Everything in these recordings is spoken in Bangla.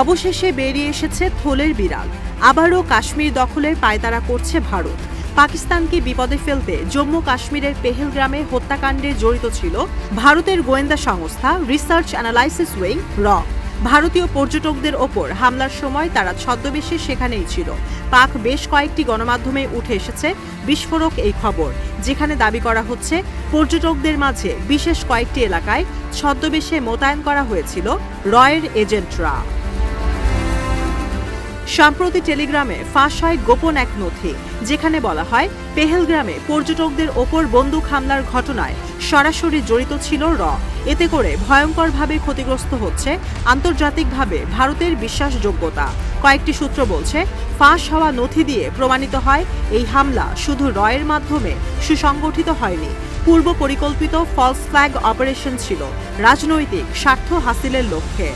অবশেষে বেরিয়ে এসেছে থোলের বিড়াল। আবারও কাশ্মীর দখলের পায়তারা করছে ভারত। পাকিস্তানকে বিপদে ফেলতে জম্মু কাশ্মীরের পেহেলগ্রামে হত্যাকাণ্ডে জড়িত ছিল ভারতের গোয়েন্দা সংস্থা রিসার্চ অ্যানালাইসিস উইং র। ভারতীয় পর্যটকদের ওপর হামলার সময় তারা ছদ্মবেশে সেখানেই ছিল। পাক বেশ কয়েকটি গণমাধ্যমে উঠে এসেছে বিস্ফোরক এই খবর, যেখানে দাবি করা হচ্ছে পর্যটকদের মাঝে বিশেষ কয়েকটি এলাকায় ছদ্মবেশে মোতায়েন করা হয়েছিল রয়ের এজেন্টরা। সম্প্রতি টেলিগ্রামে ফাঁস হয় গোপন এক নথি, যেখানে বলা হয়, পেহেলগ্রামে পর্যটকদের ওপর বন্দুক হামলার ঘটনায় সরাসরি জড়িত ছিল র। এতে করে ভয়ঙ্করভাবে ক্ষতিগ্রস্ত হচ্ছে আন্তর্জাতিকভাবে ভারতের বিশ্বাসযোগ্যতা। কয়েকটি সূত্র বলছে, ফাঁস হওয়া নথি দিয়ে প্রমাণিত হয়, এই হামলা শুধু রয়ের মাধ্যমে সুসংগঠিত হয়নি। পূর্ব পরিকল্পিত ফলস ফ্ল্যাগ অপারেশন ছিল, রাজনৈতিক স্বার্থ হাসিলের লক্ষ্যে।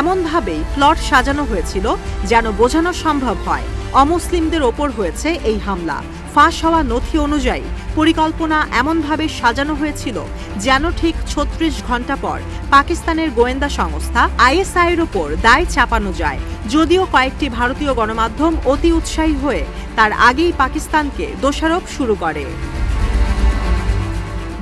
এমনভাবেই প্লট সাজানো হয়েছিল যেন বোঝানো সম্ভব হয়। অমুসলিমদের ওপর হয়েছে এই হামলা। ফাঁস হওয়া নথি অনুযায়ী পরিকল্পনা এমনভাবে সাজানো হয়েছিল যেন ঠিক ছত্রিশ ঘণ্টা পর পাকিস্তানের গোয়েন্দা সংস্থা আইএসআইয়ের ওপর দায় চাপানো যায়। যদিও কয়েকটি ভারতীয় গণমাধ্যম অতি উৎসাহী হয়ে তার আগেই পাকিস্তানকে দোষারোপ শুরু করে।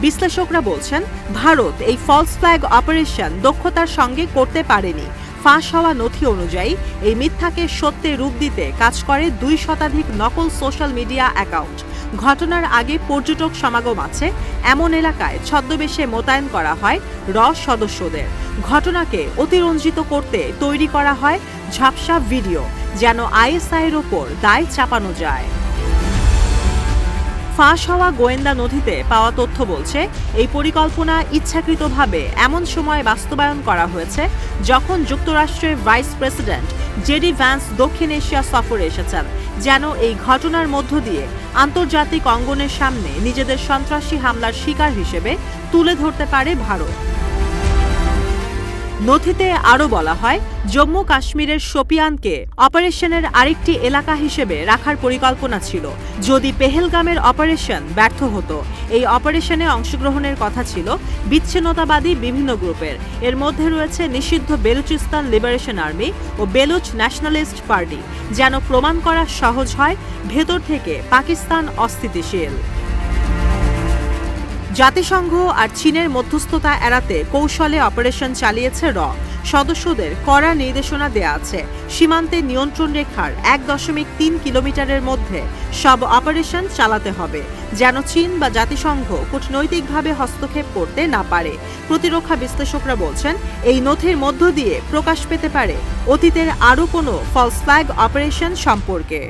বিশ্লেষকরা বলছেন, ভারত এই ফলস ফ্ল্যাগ অপারেশন দক্ষতার সঙ্গে করতে পারেনি। ফাঁস হওয়া নথি অনুযায়ী এই মিথ্যাকে সত্যে রূপ দিতে কাজ করে দুই শতাধিক নকল সোশ্যাল মিডিয়া অ্যাকাউন্ট। ঘটনার আগে পর্যটক সমাগম আছে। এমন এলাকায় ছদ্মবেশে মোতায়েন করা হয় র সদস্যদের। ঘটনাকে অতিরঞ্জিত করতে তৈরি করা হয় ঝাপসা ভিডিও, যেন আইএসআইয়ের ওপর দায় চাপানো যায়। ফাঁস হওয়া গোয়েন্দা নথিতে পাওয়া তথ্য বলছে, এই পরিকল্পনা ইচ্ছাকৃতভাবে এমন সময় বাস্তবায়ন করা হয়েছে যখন যুক্তরাষ্ট্রের ভাইস প্রেসিডেন্ট জেডি ভ্যান্স দক্ষিণ এশিয়া সফরে এসেছেন, যেন এই ঘটনার মধ্য দিয়ে আন্তর্জাতিক অঙ্গনের সামনে নিজেদের সন্ত্রাসী হামলার শিকার হিসেবে তুলে ধরতে পারে ভারত। নথিতে আরও বলা হয়, জম্মু কাশ্মীরের শোপিয়ানকে অপারেশনের আরেকটি এলাকা হিসেবে রাখার পরিকল্পনা ছিল। যদি পেহেলগামের অপারেশন ব্যর্থ হতো, এই অপারেশনে অংশগ্রহণের কথা ছিল বিচ্ছিন্নতাবাদী বিভিন্ন গ্রুপের। এর মধ্যে রয়েছে নিষিদ্ধ বেলুচিস্তান লিবারেশন আর্মি ও বেলুচ ন্যাশনালিস্ট পার্টি, যেন প্রমাণ করা সহজ হয় ভেতর থেকে পাকিস্তান অস্থিতিশীল। জাতিসংঘ আর চীনের মধ্যস্থতা এড়াতে কৌশলে অপারেশন চালিয়েছে র। সদস্যদের কড়া নির্দেশনা দেয়া আছে। সীমান্তে নিয়ন্ত্রণ রেখার এক দশমিক তিন কিলোমিটারের মধ্যে সব অপারেশন চালাতে হবে, যেন চীন বা জাতিসংঘ কূটনৈতিকভাবে হস্তক্ষেপ করতে না পারে। প্রতিরক্ষা বিশ্লেষকরা বলছেন, এই নথির মধ্য দিয়ে প্রকাশ পেতে পারে অতীতের আরও কোনো ফলস ফ্ল্যাগ অপারেশন সম্পর্কে।